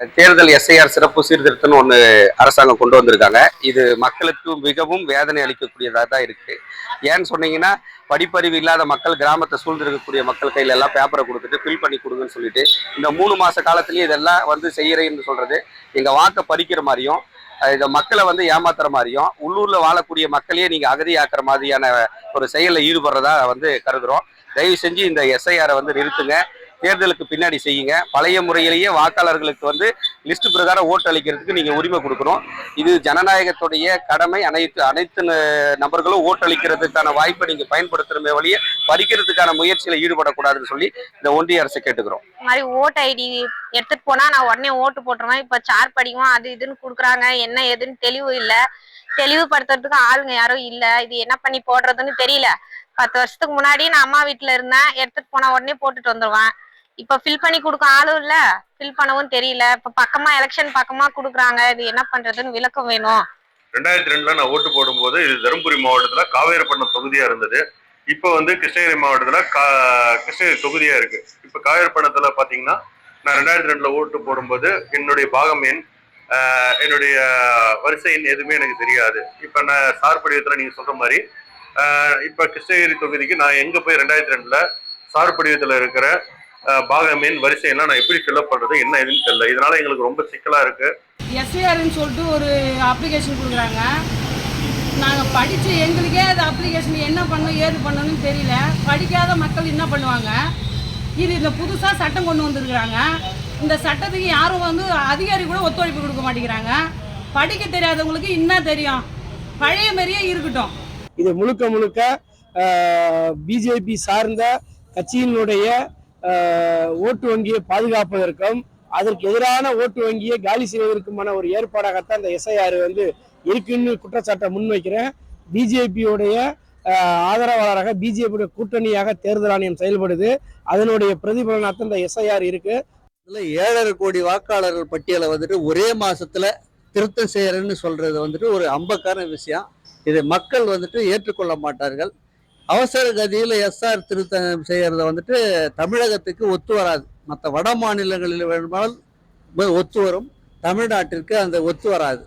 தேர்தல் எஸ்ஐஆர் சிறப்பு சீர்திருத்தம்னு ஒன்று அரசாங்கம் கொண்டு வந்திருக்காங்க. இது மக்களுக்கு மிகவும் வேதனை அளிக்கக்கூடியதாக தான் இருக்குது ஏன்னு சொன்னீங்கன்னா படிப்பறிவு இல்லாத மக்கள் கிராமத்தை சூழ்ந்திருக்கக்கூடிய மக்கள் கையில் எல்லாம் பேப்பரை கொடுத்துட்டு ஃபில் பண்ணி கொடுங்கன்னு சொல்லிட்டு இந்த மூணு மாத காலத்துலேயும் இதெல்லாம் வந்து செய்கிறேன்னு சொல்கிறது எங்கள் வாக்கை பறிக்கிற மாதிரியும் இதை இந்த மக்களை வந்து ஏமாத்துற மாதிரியும் உள்ளூரில் வாழக்கூடிய மக்களையே நீங்கள் அகதியாக்குற மாதிரியான ஒரு செயலில் ஈடுபடுறதா வந்து கருதுகிறோம் தயவு செஞ்சு இந்த எஸ்ஐஆரை வந்து நிறுத்துங்க. தேர்தலுக்கு பின்னாடி செய்யுங்க. பழைய முறையிலேயே வாக்காளர்களுக்கு வந்து லிஸ்ட் பிரகாரம் ஓட்டு அளிக்கிறதுக்கு நீங்கள் உரிமை கொடுக்கணும். இது ஜனநாயகத்துடைய கடமை. அனைத்து அனைத்து நபர்களும் ஓட்டு அளிக்கிறதுக்கான வாய்ப்பை நீங்கள் பயன்படுத்துறமே வழிய பறிக்கிறதுக்கான முயற்சியில் ஈடுபடக்கூடாதுன்னு சொல்லி இந்த ஒன்றிய அரசு கேட்டுக்கிறோம். இந்த மாதிரி ஓட்டு ஐடி எடுத்துட்டு போனா நான் உடனே ஓட்டு போட்டுருவேன். இப்ப சார் படிக்கும் அது இதுன்னு கொடுக்குறாங்க. என்ன ஏதுன்னு தெளிவு இல்லை. தெளிவுபடுத்துறதுக்கு ஆளுங்க யாரும் இல்ல. இது என்ன பண்ணி போடுறதுன்னு தெரியல. பத்து வருஷத்துக்கு முன்னாடி நான் அம்மா வீட்டுல இருந்தேன். எடுத்துட்டு போனா உடனே போட்டுட்டு வந்துருவேன். இப்ப ஃபில் பண்ணி கொடுக்க ஆளும் இல்ல. ஃபில் பண்ணவும் தெரியல. இப்ப பக்கமா எலெக்ஷன் பக்கமா குடுக்குறாங்க. இது என்ன பண்றதுன்னு விளக்கம் வேணும். ரெண்டாயிரத்தி ரெண்டுல நான் ஓட்டு போடும்போது இது தருமபுரி மாவட்டத்துல காவேரிப்பட்டினம் தொகுதியா இருந்தது. இப்போ வந்து கிருஷ்ணகிரி மாவட்டத்துல கா கிருஷ்ணகிரி தொகுதியா இருக்கு. இப்போ காவேரிப்பட்டினத்துல பாத்தீங்கன்னா நான் ரெண்டாயிரத்தி ரெண்டுல ஓட்டு போடும்போது என்னுடைய பாகம் எண் என்னுடைய வரிசை எண் எதுவுமே எனக்கு தெரியாது. இப்போ நான் சார் படிவத்துல நீங்க சொல்ற மாதிரி இப்ப இப்போ கிருஷ்ணகிரி தொகுதிக்கு நான் எங்க போய் ரெண்டாயிரத்தி ரெண்டுல சார் படிவத்துல இருக்கிற ஆஹ், பாகம் எண் வரிசை எல்லாம் நான் எப்படி ஃபில்அப் பண்றது என்ன ஏதுன்னு தெரியல. இதனால எங்களுக்கு ரொம்ப சிக்கலா இருக்கு. எஸ்ஏஆர்னு சொல்லிட்டு ஒரு அப்ளிகேஷன் கொடுக்குறாங்க. நாங்கள் படித்து எங்களுக்கே அது அப்ளிகேஷன் என்ன பண்ணணும் ஏது பண்ணணும்னு தெரியல. படிக்காத மக்கள் என்ன பண்ணுவாங்க? இது இந்த புதுசாக சட்டம் கொண்டு வந்திருக்கிறாங்க. இந்த சட்டத்துக்கு யாரும் வந்து அதிகாரி கூட ஒத்துழைப்பு கொடுக்க மாட்டேங்கிறாங்க. படிக்க தெரியாதவங்களுக்கு என்ன தெரியும். பழைய மாதிரியே இருக்கட்டும். இது முழுக்க முழுக்க பிஜேபி சார்ந்த கட்சியினுடைய ஓட்டு வங்கியை பாதுகாப்பதற்கும் அதற்கு எதிரான ஓட்டு வங்கியை காலி செய்வதற்குமான ஒரு ஏற்பாடாகத்தான் இந்த எஸ்ஐஆர் வந்து இருக்குன்னு குற்றச்சாட்டை முன்வைக்கிறேன். பிஜேபியுடைய ஆதரவாளராக பிஜேபியுடைய கூட்டணியாக தேர்தல் ஆணையம் செயல்படுது. அதனுடைய பிரதிபலனாக இந்த எஸ்ஐஆர் இருக்கு. இதுல ஏழரை கோடி வாக்காளர்கள் பட்டியலை வந்துட்டு ஒரே மாசத்துல திருத்தம் செய்யறேன்னு சொல்றது வந்துட்டு ஒரு அம்பக்கான விஷயம். இதை மக்கள் வந்துட்டு ஏற்றுக்கொள்ள மாட்டார்கள். அவசர கதியில் எஸ்ஆர் திருத்தம் செய்கிறத வந்துட்டு தமிழகத்துக்கு ஒத்து வராது. மற்ற வட மாநிலங்களில் வேணுமானால் ஒத்து வரும். தமிழ்நாட்டிற்கு அந்த ஒத்து வராது.